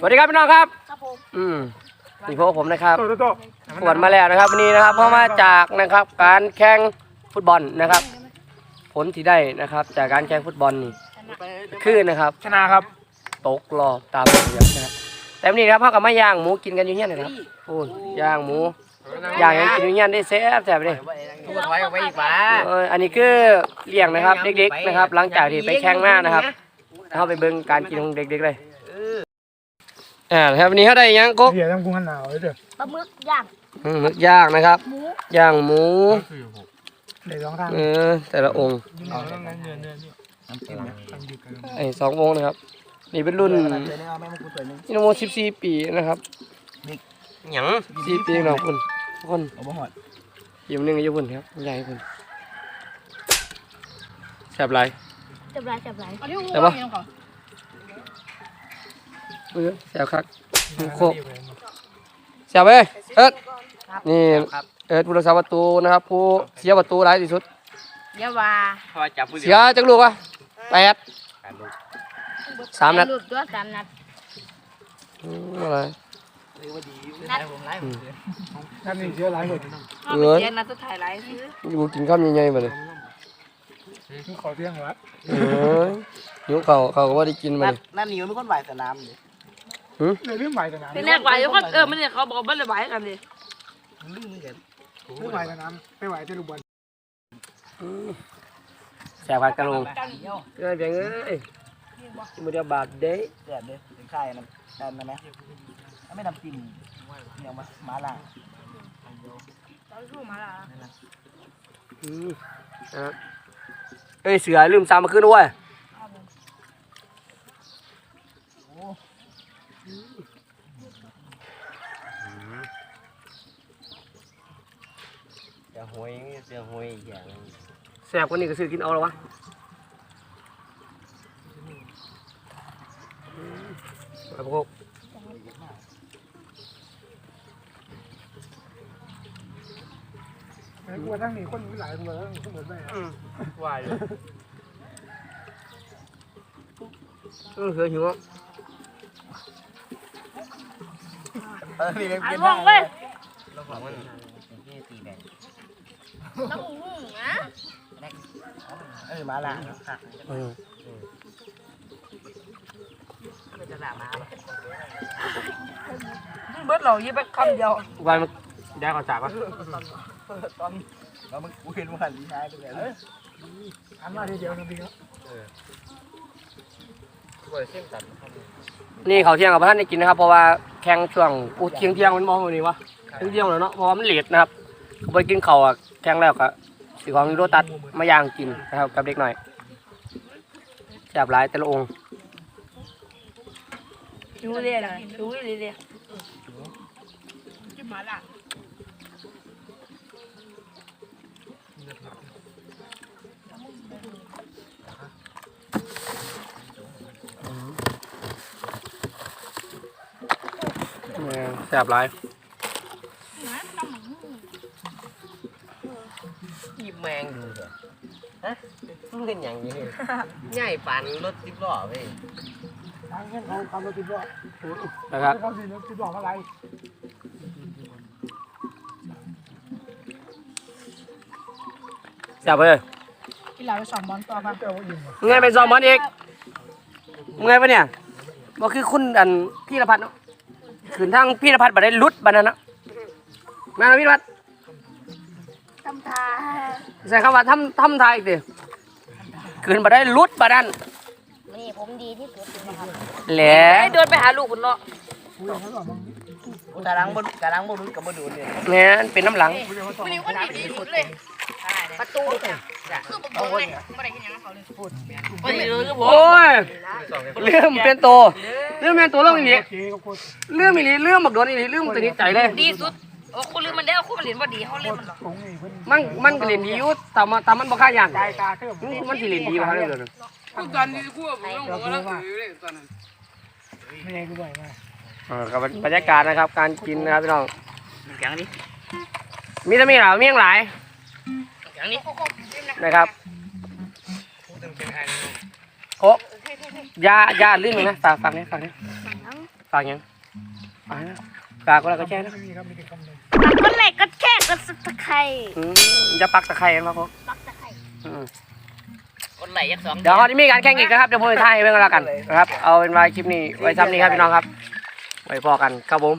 สวัสดีครับพี่น้องครับ ครับผม อืมนี่พวกผมนะครับโตโตโตปวดมาแล้วนะครับวันนี้นะครับ เพราะมาจากนะครับ การแข่งฟุตบอลนะครับ ผลที่ได้นะครับ จากการแข่งฟุตบอลนี่คือนะครับชนะครับ ตกรอบตามระเบียบนะครับแต่วันนี้นะครับพ่อกับมาย่างหมูกินกันอยู่เนี่ยนะครับโอ้ยย่างหมูย่างยังกินอยู่เนี่ยได้แซ่บแซ่บเลยทุกคนไว้เอาไว้อีกวะเอออันนี้คือเลี้ยงนะครับ เด็กๆนะครับ หลังจากที่ไปแข่งมานะครับเข้าไปเบิ่งการกินของเด็กๆเลย อ่าครับวันนี้เขาได้หยังกกเดี๋ยวต้องกุ้งหันหนาวเลยเด้อปลาหมึกย่างอืมหมึกย่างนะครับ หมูย่างหมูเดี๋ยวลองทางเออแต่ละองค์เอาเรื่องนั้นเนื้อเนื้อนี่น้ำจิ้มนะทำดีกันไอ้สององค์นะครับ นี่เป็นรุ่นเอาแม่มากูสวยนึงอินโม14ปีนะครับหยัง14ปีน้องคุณทุกคนเอาบ่หอดอยู่หนึงอายุพุ่นครับใหญ่พุ่นแซ่บหลายจับไรจับไรแต่ว่า เออแซ่บคักโคกแซ่บเอ้ยเอิร์ดนี่เอิร์ดผู้รักษาประตูนะครับ ผู้เสียประตูหลายที่สุดเยาว่าพอจับมือเสียจักลูกวะแปดสามนัดหลุดตัวสามนัดอืมอะไรนัดนั่นนี่เชื่อหลายคนเอิร์ดเจ็ดนัดสุดท้ายไรซื้ออยู่กินข้าวใหญ่ๆมาเลยมึงขอเที่ยงวะเอ้ยหิวเขาวเขาก็ว่าได้กินมานั่เลนยนั่นนี่มันคนไหวสนามเลย เลยเรื่องใหม่สนามเป็นแรกไหวแล้วก็เออมันเนี่ยเขาบอกว่าเลยไหวกันดิมันลื่นเหมือนกันเรื่องใหม่สนามไม่ไหวจะดูบอลแสบผัดกระโหลงเอ้ยเพียงเอ้ยมือเดียวบาทเด้เสียดเลยถึงค่ายนั่นนั่นนะแม่ถ้าไม่ทำจิ้มเนี่ยมามาล่าตอนสู้มาละอืมนะครับเอ้ยเสือลืมซ้ำมาขึ้นด้วย จะหวยจะหวยอย่างแสบกว่านี้ก็ซื้อกินเอาแล้ววะอืมครับพวกไอ้กลัวทั้งนี้คนมีหลายคนเลยคนเหมือนแม่วายเออเสือหิวอะ เออนี่เป็นอันเป็นว่องเว้ยเราบอกว่านี่ตีแบงน้ำหูนะเออมาล่าค่ะเออจะล่ามาเบิร์ดเรายี่ไปคำเดียววายมันแดกก่อนจากวะตอนเรามึงกูเห็นมันดีท้ายด้วยเลยอันมาทีเดียวนึงดีครับนี่เขาวเที่ยงกับท่านได้กินนะครับ เพราะว่า แข่งช่วงอู้เที่ยงเที่ยงมันมองวันนี้วะเที่ยงเที่ยงแล้วเนาะเพราะว่ามันเลดนะครับเขาไปกินเข่าอะแข่งแล้วก็สีของโรตัดมาย่างกินนะครับกับเด็กหน่อยจับหลายแต่ละองค์ดูเรียเลยดูเรียเลยจิ้มมาละ แม่งจับหลายหยิบแมงดูเถอะฮะมึงเป็นอย่างนี้ใหญ่ปันรถสิบล้อเว้ยทางเขาเขาเราติดบ่อนะครับเขาสิติดบ่ออะไรจับไปเลยที่เราไปสอนบอลต่อป่ะเจ้าอิ่มมึงไงไปซ้อมบอลอีกมึงไงปะเนี่ยบ่คือคุณอันพี่รพัฒน์เนาะ ขืนทางพี่รพัฒน์บัได้หลุดบัดนั้นเนาะแม่นบ่พี่รพัฒน์ทำทาใส่คำว่าทำทำทายอีกดิขืนบัได้หลุดบัดนั้นนี่ผมดีที่สุดนะครับแหละไอ้เดินไปหาลูกคุณเนาะคุยกันก่อนมึงกูตาลังบ่ตาลังบ่รู้กับบ่ดูเนี่ยแม่นเป็นน้ำหลังไม่รู้คนดีดีสุดเลย ประตูคือผมบอกเลยไม่ได้เห็นอย่างนั้นเขาเลยพูดวันนี้เลยก็บอกโอ้ยเรื่องเป็นโตเรื่องเป็นโตเรื่องอีหลีเจ๊ก็โคตรเรื่องอีหลีเรื่องบักโดนอีหลีเรื่องตัวนี้ใจเลยดีสุดโอ้คุณลืมมันแล้วคุณมาเรียนว่าดีเขาเรียนมันหรอตรงนี้เพิ่นมันมันก็เล่นดีอยู่แต่มันแต่มันบ่ค่าย่านใจตาเท่ามันมันสิเล่นดีบ่ฮะเรื่องนั้นพูดตอนนี้กูว่าผมต้องบอกว่าคือเลยตอนนั้นไม่ได้กูบ่อยมากอ่ากับบรรยากาศนะครับ การกินนะครับพี่น้องแข็งดิมีแต่มีหลายเมี่ยงหลาย แข็งดินะครับโคยายาลื่นหนึ่งนะฝากฝากนี่ฝากนี่ฝากหยังฝากนะฝากก็แล้วก็แช่นะไม่มีครับมีแต่คำเลยก็ไลค์ก็แชร์ก็สับตะไคร้อืมจะปักตะไคร้กันมาพวกปักตะไคร้อืมคนไหลยักสองเดี๋ยวเขาจะมีการแข่งอีกนะครับเดี๋ยวผมจะถ่ายให้เพื่อนกันแล้วกันนะครับ เอาเป็นว่าคลิปนี้ไว้ซ้ำนี้ครับพี่น้องครับไว้พอกันครับผม